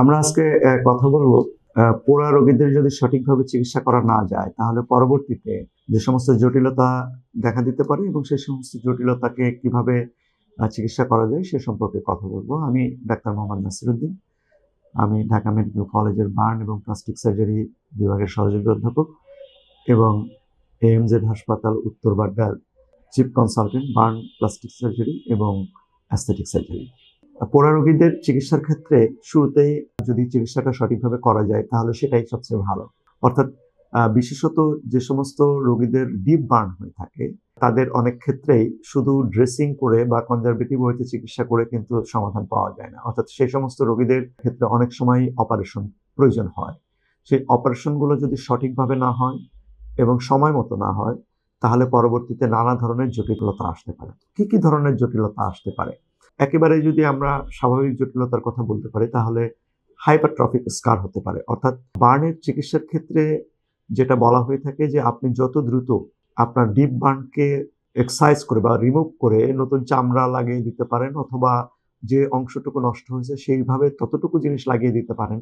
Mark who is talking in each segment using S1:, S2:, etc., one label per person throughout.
S1: আমরা আজকে কথা বলব পোড়া রোগীদের যদি সঠিকভাবে চিকিৎসা করা না যায়, তাহলে পরবর্তীতে যে সমস্ত জটিলতা দেখা দিতে পারে এবং সেই সমস্ত জটিলতাকে কীভাবে চিকিৎসা করা যায় সে সম্পর্কে কথা বলব। আমি ডাক্তার মোহাম্মদ নাসিরুদ্দিন। আমি ঢাকা মেডিকেল কলেজের বার্ন এবং প্লাস্টিক সার্জারি বিভাগের সহযোগী অধ্যাপক এবং এএমজেড হাসপাতাল উত্তর বাড্ডার chief consultant, burn plastic surgery এবং অ্যাস্থেটিক সার্জারি। পোড়া রোগীদের চিকিৎসার ক্ষেত্রে শুরুতেই যদি চিকিৎসাটা সঠিকভাবে করা যায়, তাহলে সেটাই সবচেয়ে ভালো। অর্থাৎ বিশেষত যে সমস্ত রোগীদের ডিপ বার্ন হয়ে থাকে, তাদের অনেক ক্ষেত্রেই শুধু ড্রেসিং করে বা কনজারভেটিভ ওয়েতে চিকিৎসা করে কিন্তু সমাধান পাওয়া যায় না। অর্থাৎ সেই সমস্ত রোগীদের ক্ষেত্রে অনেক সময় অপারেশন প্রয়োজন হয়। সেই অপারেশনগুলো যদি সঠিকভাবে না হয় এবং সময় মতো না হয়, তাহলে পরবর্তীতে নানা ধরনের জটিলতা আসতে পারে। কি কি ধরনের জটিলতা আসতে পারে? একেবারে যদি আমরা স্বাভাবিক জটিলতার কথা বলতে পারি, তাহলে হাইপারট্রফিক স্কার হতে পারে। অর্থাৎ বার্নের চিকিৎসার ক্ষেত্রে যেটা বলা হয়ে থাকে যে, আপনি যত দ্রুত আপনার ডিপ বার্নকে এক্সারসাইজ করে বা রিমুভ করে নতুন চামড়া লাগিয়ে দিতে পারেন অথবা যে অংশটুকু নষ্ট হয়েছে সেইভাবে ততটুকু জিনিস লাগিয়ে দিতে পারেন,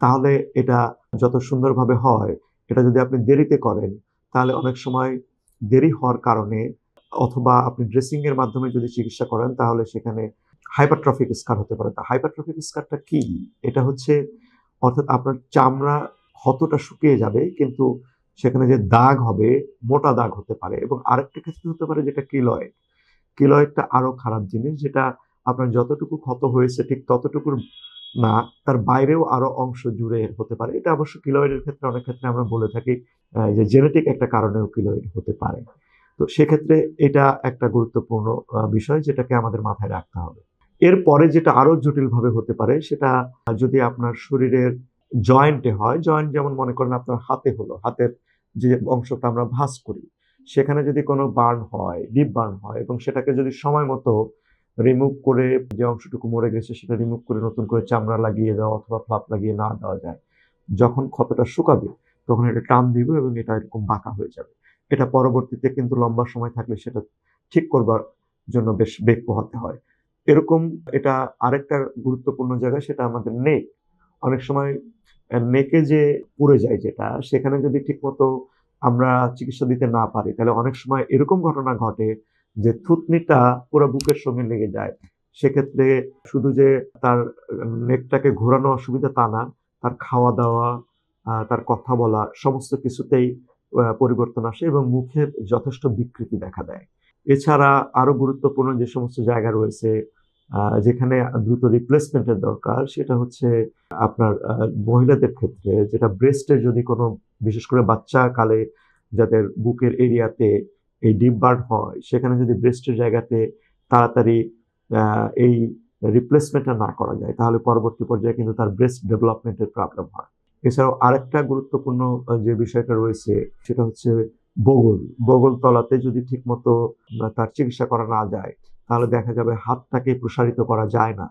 S1: তাহলে এটা যত সুন্দরভাবে হয়, এটা যদি আপনি দেরিতে করেন, তাহলে অনেক সময় দেরি হওয়ার কারণে অথবা আপনি ড্রেসিং এর মাধ্যমে যদি চিকিৎসা করেন, তাহলে সেখানে হাইপারট্রফিক স্কার হতে পারে। তা হাইপারট্রফিক স্কারটা কি? এটা হচ্ছে, অর্থাৎ আপনার চামড়া ক্ষতটা শুকিয়ে যাবে, কিন্তু সেখানে যে দাগ হবে, মোটা দাগ হতে পারে। এবং আরেকটা ক্ষেত্রে হতে পারে যেটা কিলয়েড। কিলয়েডটা আরও খারাপ জিনিস, যেটা আপনার যতটুকু ক্ষত হয়েছে, ঠিক ততটুকুর না, তার বাইরেও আরও অংশ জুড়ে হতে পারে। এটা অবশ্য কিলয়েডের ক্ষেত্রে, অনেক ক্ষেত্রে আমরা বলে থাকি যে জেনেটিক একটা কারণেও কিলয়েড হতে পারে। তো সেক্ষেত্রে এটা একটা গুরুত্বপূর্ণ বিষয় যেটাকে আমাদের মাথায় রাখতে হবে। এরপরে যেটা আরও জটিলভাবে হতে পারে, সেটা যদি আপনার শরীরের জয়েন্টে হয়, জয়েন্ট যেমন মনে করেন আপনার হাতে হলো, হাতের যে অংশটা আমরা ভাঁজ করি, সেখানে যদি কোনো বার্ন হয়, ডিপ বার্ন হয় এবং সেটাকে যদি সময় মতো রিমুভ করে যে অংশটুকু মরে গেছে, সেটা রিমুভ করে নতুন করে চামড়া লাগিয়ে দেওয়া অথবা ফ্লাপ লাগিয়ে না দেওয়া যায়, যখন ক্ষতটা শুকাবে, তখন এটা টান দিবে এবং এটা এরকম বাঁকা হয়ে যাবে। এটা পরবর্তীতে কিন্তু লম্বা সময় থাকলে সেটা ঠিক করবার জন্য বেশ বেগ পোহাতে হয়। এরকম এটা আরেকটা গুরুত্বপূর্ণ জায়গা সেটা আমাদের নেক। অনেক সময় নেকে যে পুড়ে যায় যেটা, সেখানে যদি ঠিকমতো আমরা চিকিৎসা দিতে না পারি, তাহলে অনেক সময় এরকম ঘটনা ঘটে যে থুতনিটা পুরো বুকের সঙ্গে লেগে যায়। সেক্ষেত্রে শুধু যে তার নেকটাকে ঘোরানো অসুবিধা তা না, তার খাওয়া দাওয়া তার কথা বলা, সমস্ত কিছুতেই পরিবর্তন আসে এবং মুখের যথেষ্ট বিকৃতি দেখা দেয়। এছাড়া আরও গুরুত্বপূর্ণ যে সমস্ত জায়গা রয়েছে যেখানে দ্রুত রিপ্লেসমেন্টের দরকার, সেটা হচ্ছে আপনার মহিলাদের ক্ষেত্রে যেটা ব্রেস্টের যদি কোনো বিশেষ করে বাচ্চা কালে যাদের বুকের এরিয়াতে এই ডিপ বার্ন হয়, সেখানে যদি ব্রেস্টের জায়গাতে তাড়াতাড়ি এই রিপ্লেসমেন্টটা না করা যায়, তাহলে পরবর্তী পর্যায়ে কিন্তু তার ব্রেস্ট ডেভেলপমেন্টের প্রবলেম হয়। এছাড়াও আরেকটা গুরুত্বপূর্ণ যে বিষয়টা রয়েছে সেটা হচ্ছে বগল। বগল তলাতে যদি ঠিকমতো তার চিকিৎসা করা না যায়, তাহলে দেখা যাবে হাতটাকে প্রসারিত করা যায় না,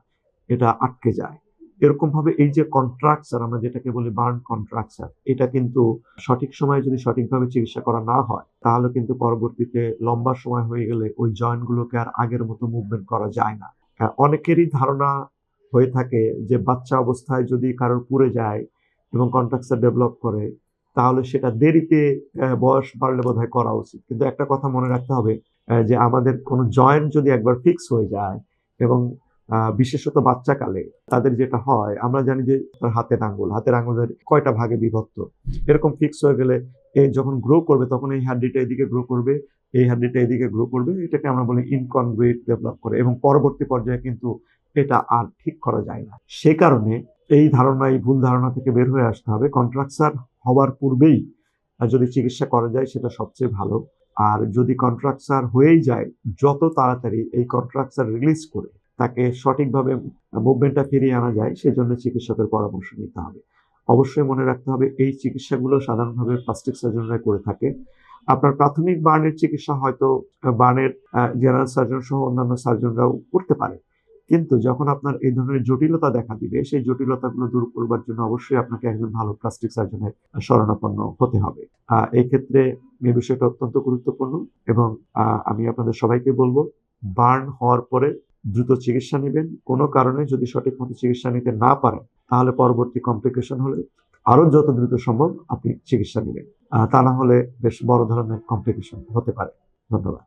S1: এটা আটকে যায়। এরকম ভাবে এই যে কন্ট্রাকচার আমরা যেটাকে বলি বার্ন কন্ট্রাকচার এটা কিন্তু সঠিক সময়ে যদি সঠিকভাবে চিকিৎসা করা না হয়, তাহলে কিন্তু পরবর্তীতে লম্বা সময় হয়ে গেলে ওই জয়েন্টগুলোকে আর আগের মতো মুভমেন্ট করা যায় না। অনেকেরই ধারণা হয়ে থাকে যে বাচ্চা অবস্থায় যদি কারোর পুড়ে যায় এবং কন্ট্রাকচার ডেভেলপ করে, তাহলে সেটা দেরিতে বয়স বাড়লে বোধহয় করা উচিত। কিন্তু একটা কথা মনে রাখতে হবে যে আমাদের কোনো জয়েন্ট যদি একবার ফিক্স হয়ে যায় এবং বিশেষত বাচ্চাকালে তাদের যেটা হয়, আমরা জানি যে তার হাতের আঙ্গুল, হাতের আঙ্গুলের কয়টা ভাগে বিভক্ত? এরকম ফিক্স হয়ে গেলে এই যখন গ্রো করবে, তখন এই হাড্ডিটা এদিকে গ্রো করবে, এই হাড্ডিটা এদিকে গ্রো করবে, এটাকে আমরা বলি ইনকনগ্রেট ডেভেলপ করে এবং পরবর্তী পর্যায়ে কিন্তু এটা আর ঠিক করা যায় না। সে কারণে এই ধারণা, এই ভুল ধারণা থেকে বের হয়ে আসতে হবে। কন্ট্রাকচার হওয়ার পূর্বেই যদি চিকিৎসা করা যায়, সেটা সবচেয়ে ভালো। আর যদি কন্ট্রাকচার হয়েই যায়, যত তাড়াতাড়ি এই কন্ট্রাকচার রিলিজ করে তাকে সঠিকভাবে মুভমেন্টটা ফিরিয়ে আনা যায়, সেজন্য চিকিৎসকের পরামর্শ নিতে হবে। অবশ্যই মনে রাখতে হবে, এই চিকিৎসাগুলো সাধারণভাবে প্লাস্টিক সার্জনরা করে থাকে। আপনার প্রাথমিক বার্নের চিকিৎসা হয়তো বার্নের জেনারেল সার্জন সহ অন্যান্য সার্জনরাও করতে পারে। কিন্তু যখন আপনার এই ধরনের জটিলতা দেখা দিবে, সেই জটিলতাগুলো দূর করবার জন্য অবশ্যই আপনাকে একজন ভালো প্লাস্টিক সার্জনের শরণাপন্ন হতে হবে। এই ক্ষেত্রে এই বিষয়টা অত্যন্ত গুরুত্বপূর্ণ এবং আমি আপনাদের সবাইকে বলব, বার্ন হওয়ার পরে দ্রুত চিকিৎসা নেবেন। কোনো কারণে যদি সঠিক মতো চিকিৎসা নিতে না পারেন, তাহলে পরবর্তী কমপ্লিকেশন হলে আরও যত দ্রুত সম্ভব আপনি চিকিৎসা নেবেন। তা না হলে বেশ বড় ধরনের কমপ্লিকেশন হতে পারে। ধন্যবাদ।